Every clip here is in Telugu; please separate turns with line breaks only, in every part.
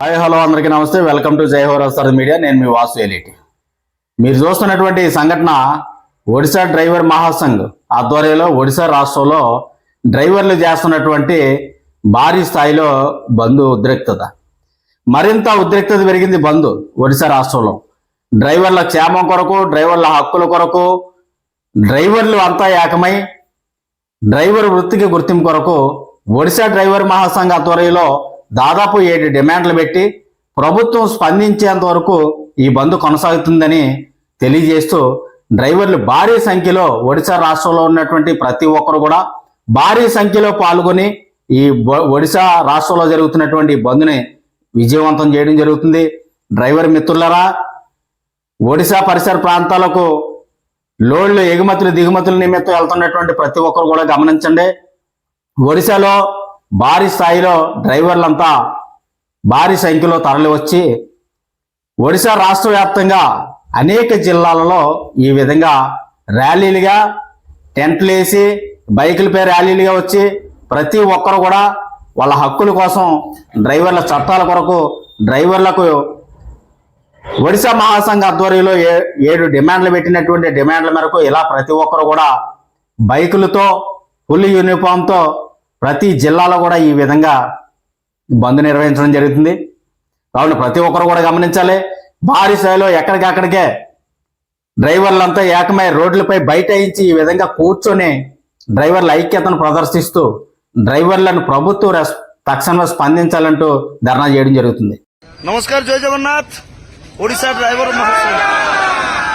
హాయ్ హలో అందరికీ నమస్తే. Welcome to Jai media. నేను మీ వాసు ఎలిటి. మీరు చూస్తున్నటువంటి సంఘటన ఒడిశా డ్రైవర్ మహాసంఘ్ ఆధ్వర్యంలో ఒడిశా రాష్ట్రంలో డ్రైవర్లు చేస్తున్నటువంటి భారీ స్థాయిలో బంధు ఉద్రిక్తత. మరింత ఉద్రిక్తత పెరిగింది బంధు ఒడిశా రాష్ట్రంలో. డ్రైవర్ల క్షేమం కొరకు డ్రైవర్ల హక్కుల కొరకు డ్రైవర్లు అంతా ఏకమై డ్రైవర్ వృత్తికి గుర్తింపు కొరకు ఒడిశా డ్రైవర్ మహాసంఘ ఆధ్వర్యంలో దాదాపు ఏడు డిమాండ్లు పెట్టి ప్రభుత్వం స్పందించేంత వరకు ఈ బంద్ కొనసాగుతుందని తెలియజేస్తూ డ్రైవర్లు భారీ సంఖ్యలో ఒడిశా రాష్ట్రంలో ఉన్నటువంటి ప్రతి ఒక్కరు కూడా భారీ సంఖ్యలో పాల్గొని ఈ బ- ఒడిశా రాష్ట్రంలో జరుగుతున్నటువంటి బంద్ని విజయవంతం చేయడం జరుగుతుంది. డ్రైవర్ మిత్రులరా ఒడిశా పరిసర ప్రాంతాలకు లోడ్లు ఎగుమతులు దిగుమతుల నిమిత్తం వెళ్తున్నటువంటి ప్రతి ఒక్కరు కూడా గమనించండి. ఒడిశాలో భారీ స్థాయిలో డ్రైవర్లంతా భారీ సంఖ్యలో తరలి వచ్చి ఒడిశా రాష్ట్ర వ్యాప్తంగా అనేక జిల్లాలలో ఈ విధంగా ర్యాలీలుగా టెంట్లు వేసి బైకులపై ర్యాలీలుగా వచ్చి ప్రతి ఒక్కరు కూడా వాళ్ళ హక్కుల కోసం డ్రైవర్ల చట్టాల కొరకు డ్రైవర్లకు ఒడిశా మహాసంఘ ఆధ్వర్యంలో ఏ ఏడు డిమాండ్లు పెట్టినటువంటి డిమాండ్ల మేరకు ఇలా ప్రతి ఒక్కరు కూడా బైకులతో ఫుల్ యూనిఫామ్తో ప్రతి జిల్లాలో కూడా ఈ విధంగా బంద్ నిర్వహించడం జరుగుతుంది. కాబట్టి ప్రతి ఒక్కరు కూడా గమనించాలి. భారీ స్థాయిలో ఎక్కడికక్కడికే డ్రైవర్లంతా ఏకమై రోడ్లపై బయట ఇచ్చి ఈ విధంగా కూర్చొని డ్రైవర్ల ఐక్యతను ప్రదర్శిస్తూ డ్రైవర్లను ప్రభుత్వం తక్షణమే స్పందించాలంటూ ధర్నా చేయడం జరుగుతుంది.
నమస్కారం జయ జగన్నాథ్. ఒడిశా డ్రైవర్ ମହାସଂଘ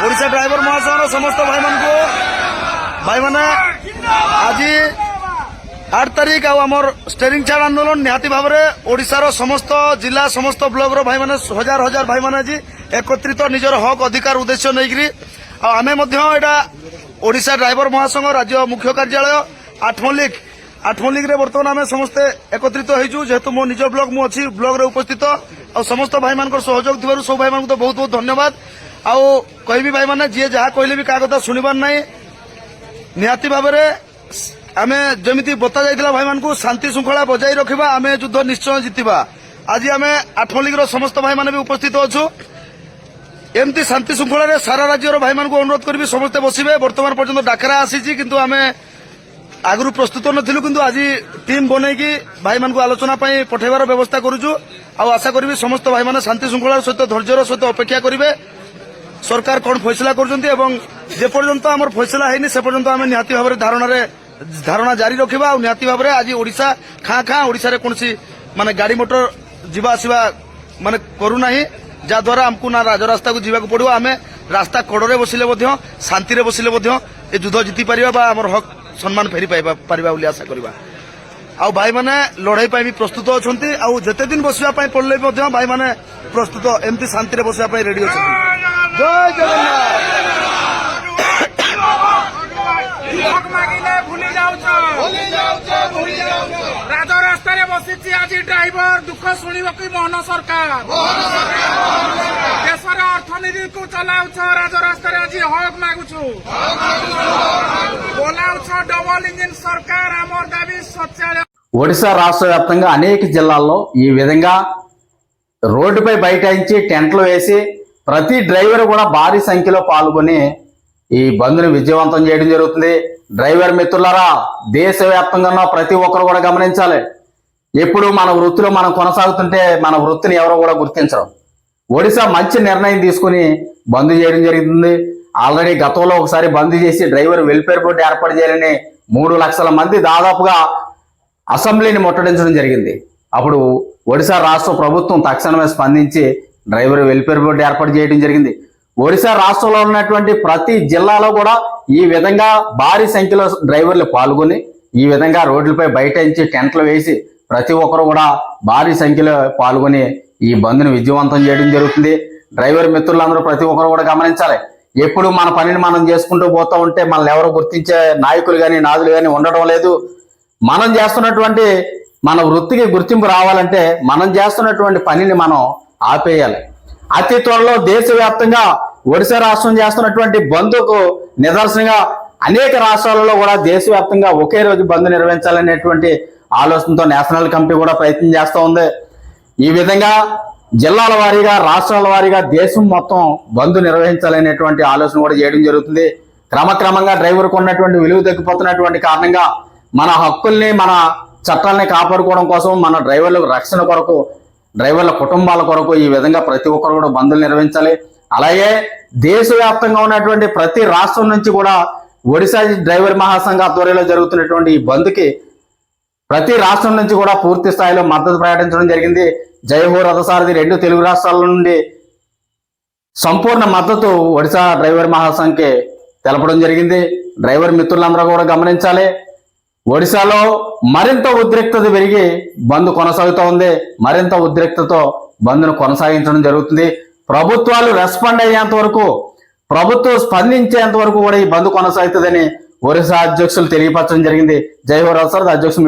ଓଡ଼ିଶା ଡ୍ରାଇଭର ମହାସଂଘର ସମସ୍ତ ଭାଇମାନଙ୍କୁ ଭାଇମାନେ ଆଠ ତାରିଖ ଆଉ ଆମର ଷ୍ଟେରିଂ ଛାଡ଼ ଆନ୍ଦୋଳନ ନିହାତି ଭାବରେ ଓଡ଼ିଶାର ସମସ୍ତ ଜିଲ୍ଲା ସମସ୍ତ ବ୍ଲକର ଭାଇମାନେ ହଜାର ହଜାର ଭାଇମାନେ ଆଜି ଏକତ୍ରିତ ନିଜର ହକ୍ ଅଧିକାର ଉଦ୍ଦେଶ୍ୟ ନେଇକିରି ଆଉ ଆମେ ମଧ୍ୟ ଏଇଟା ଓଡ଼ିଶା ଡ୍ରାଇଭର ମହାସଂଘ ରାଜ୍ୟ ମୁଖ୍ୟ କାର୍ଯ୍ୟାଳୟ ଆଠମଲ୍ଲିକ ଆଠମଲ୍ଲିକରେ ବର୍ତ୍ତମାନ ଆମେ ସମସ୍ତେ ଏକତ୍ରିତ ହେଇଛୁ ଯେହେତୁ ମୋ ନିଜ ବ୍ଲକ ମୁଁ ଅଛି ବ୍ଲକରେ ଉପସ୍ଥିତ ଆଉ ସମସ୍ତ ଭାଇମାନଙ୍କର ସହଯୋଗ ଥିବାରୁ ସବୁ ଭାଇମାନଙ୍କୁ ତ ବହୁତ ବହୁତ ଧନ୍ୟବାଦ ଆଉ କହିବି ଭାଇମାନେ ଯିଏ ଯାହା କହିଲେ ବି କାହା କଥା ଶୁଣିବାର ନାହିଁ ନିହାତି ଭାବରେ ଆମେ ଯେମିତି ବତା ଯାଇଥିଲା ଭାଇମାନଙ୍କୁ ଶାନ୍ତି ଶୃଙ୍ଖଳା ବଜାଇ ରଖିବା ଆମେ ଏ ଯୁଦ୍ଧ ନିଶ୍ଚୟ ଜିତିବା ଆଜି ଆମେ ଆଠମଲ୍ଲିକର ସମସ୍ତ ଭାଇମାନେ ବି ଉପସ୍ଥିତ ଅଛୁ ଏମିତି ଶାନ୍ତି ଶୃଙ୍ଖଳାରେ ସାରା ରାଜ୍ୟର ଭାଇମାନଙ୍କୁ ଅନୁରୋଧ କରିବି ସମସ୍ତେ ବସିବେ ବର୍ତ୍ତମାନ ପର୍ଯ୍ୟନ୍ତ ଡାକରା ଆସିଛି କିନ୍ତୁ ଆମେ ଆଗରୁ ପ୍ରସ୍ତୁତ ନଥିଲୁ କିନ୍ତୁ ଆଜି ଟିମ୍ ବନେଇକି ଭାଇମାନଙ୍କୁ ଆଲୋଚନା ପାଇଁ ପଠାଇବାର ବ୍ୟବସ୍ଥା କରୁଛୁ ଆଉ ଆଶା କରିବି ସମସ୍ତ ଭାଇମାନେ ଶାନ୍ତି ଶୃଙ୍ଖଳାର ସହିତ ଧୈର୍ଯ୍ୟର ସହିତ ଅପେକ୍ଷା କରିବେ ସରକାର କ'ଣ ଫଇସଲା କରୁଛନ୍ତି ଏବଂ ଯେପର୍ଯ୍ୟନ୍ତ ଆମର ଫଇସଲା ହେଇନି ସେ ପର୍ଯ୍ୟନ୍ତ ଆମେ ନିହାତି ଭାବରେ ଧାରଣାରେ ଧାରଣା ଜାରି ରଖିବା ଆଉ ନିହାତି ଭାବରେ ଆଜି ଓଡ଼ିଶା ଖାଁ ଖାଁ ଓଡ଼ିଶାରେ କୌଣସି ମାନେ ଗାଡ଼ି ମଟର ଯିବା ଆସିବା ମାନେ କରୁନାହିଁ ଯାହାଦ୍ୱାରା ଆମକୁ ନା ରାଜରାସ୍ତାକୁ ଯିବାକୁ ପଡ଼ିବ ଆମେ ରାସ୍ତା କଡ଼ରେ ବସିଲେ ମଧ୍ୟ ଶାନ୍ତିରେ ବସିଲେ ମଧ୍ୟ ଏ ଯୁଦ୍ଧ ଜିତି ପାରିବା ବା ଆମର ହକ୍ ସମ୍ମାନ ଫେରି ପାଇବା ପାରିବା ବୋଲି ଆଶା କରିବା ଆଉ ଭାଇମାନେ ଲଢ଼େଇ ପାଇଁ ବି ପ୍ରସ୍ତୁତ ଅଛନ୍ତି ଆଉ ଯେତେ ଦିନ ବସିବା ପାଇଁ ପଡ଼ିଲେ ବି ମଧ୍ୟ ଭାଇମାନେ ପ୍ରସ୍ତୁତ ଏମିତି ଶାନ୍ତିରେ ବସିବା ପାଇଁ ରେଡି ଅଛନ୍ତି ଜୟ ଜଗନ୍ନାଥ
ড্রাইভর দুঃখ শুণবাকে মোহন সরকার দেশের অর্থনীতি কু চলাউছ রাজরাস্তায় आज हक मगुच बोलाउ डबल इंजिन सरकार आम दावी शौचालय
ఒడిశా రాష్ట్ర వ్యాప్తంగా అనేక జిల్లాల్లో ఈ విధంగా రోడ్డుపై బైఠాయించి టెంట్లు వేసి ప్రతి డ్రైవర్ కూడా భారీ సంఖ్యలో పాల్గొని ఈ బంద్ను విజయవంతం చేయడం జరుగుతుంది. డ్రైవర్ మిత్రులరా దేశవ్యాప్తంగా ఉన్న ప్రతి ఒక్కరు కూడా గమనించాలి ఎప్పుడు మన వృత్తిలో మనం కొనసాగుతుంటే మన వృత్తిని ఎవరో కూడా గుర్తించరు. ఒడిశా మంచి నిర్ణయం తీసుకుని బంద్ చేయడం జరుగుతుంది ఆల్రెడీ గతంలో ఒకసారి బంద్ చేసి డ్రైవర్ వెల్ఫేర్ బోర్డు ఏర్పాటు చేయాలని మూడు లక్షల మంది దాదాపుగా అసెంబ్లీని ముట్టడించడం జరిగింది. అప్పుడు ఒడిశా రాష్ట్ర ప్రభుత్వం తక్షణమే స్పందించి డ్రైవర్ వెల్ఫేర్ బోర్డు ఏర్పాటు చేయడం జరిగింది. ఒడిశా రాష్ట్రంలో ఉన్నటువంటి ప్రతి జిల్లాలో కూడా ఈ విధంగా భారీ సంఖ్యలో డ్రైవర్లు పాల్గొని ఈ విధంగా రోడ్లపై బైఠాయించి టెంట్లు వేసి ప్రతి ఒక్కరు కూడా భారీ సంఖ్యలో పాల్గొని ఈ బంద్ను విజయవంతం చేయడం జరుగుతుంది. డ్రైవర్ మిత్రులందరూ ప్రతి ఒక్కరు కూడా గమనించాలి. ఎప్పుడు మన పనిని మనం చేసుకుంటూ పోతూ ఉంటే మనల్ని ఎవరు గుర్తించే నాయకులు కానీ నాదులు కానీ ఉండడం లేదు. మనం చేస్తున్నటువంటి మన వృత్తికి గుర్తింపు రావాలంటే మనం చేస్తున్నటువంటి పనిని మనం ఆపేయాలి. అతి త్వరలో దేశవ్యాప్తంగా ఒడిశా రాష్ట్రం చేస్తున్నటువంటి బంద్కు నిదర్శనంగా అనేక రాష్ట్రాలలో కూడా దేశవ్యాప్తంగా ఒకే రోజు బంద్ నిర్వహించాలనేటువంటి ఆలోచనతో నేషనల్ కమిటీ కూడా ప్రయత్నం చేస్తూ ఉంది. ఈ విధంగా జిల్లాల వారీగా రాష్ట్రాల వారీగా దేశం మొత్తం బంద్ నిర్వహించాలనేటువంటి ఆలోచన కూడా చేయడం జరుగుతుంది. క్రమక్రమంగా డ్రైవర్కు ఉన్నటువంటి విలువ తగ్గిపోతున్నటువంటి కారణంగా మన హక్కుల్ని మన చట్టాలని కాపాడుకోవడం కోసం మన డ్రైవర్ల రక్షణ కొరకు డ్రైవర్ల కుటుంబాల కొరకు ఈ విధంగా ప్రతి ఒక్కరు కూడా బంధులు నిర్వహించాలి. అలాగే దేశవ్యాప్తంగా ఉన్నటువంటి ప్రతి రాష్ట్రం నుంచి కూడా ఒడిశా డ్రైవర్ మహాసంఘ ఆధ్వర్యంలో జరుగుతున్నటువంటి ఈ బంద్కి ప్రతి రాష్ట్రం నుంచి కూడా పూర్తి స్థాయిలో మద్దతు ప్రకటించడం జరిగింది. జయహో రథసారథి రెండు తెలుగు రాష్ట్రాల నుండి సంపూర్ణ మద్దతు ఒడిశా డ్రైవర్ మహాసంఘ్కి తెలపడం జరిగింది. డ్రైవర్ మిత్రులందరూ కూడా గమనించాలి. ఒడిశాలో మరింత ఉద్రిక్తత పెరిగి బంద్ కొనసాగుతూ ఉంది. మరింత ఉద్రిక్తతో బంద్ను కొనసాగించడం జరుగుతుంది. ప్రభుత్వాలు రెస్పాండ్ అయ్యేంత వరకు ప్రభుత్వం స్పందించేంత వరకు కూడా ఈ బంద్ కొనసాగుతుందని ఒరిసా అధ్యక్షులు తెలియపరచడం జరిగింది. జై హో రథసారథి అధ్యక్షులు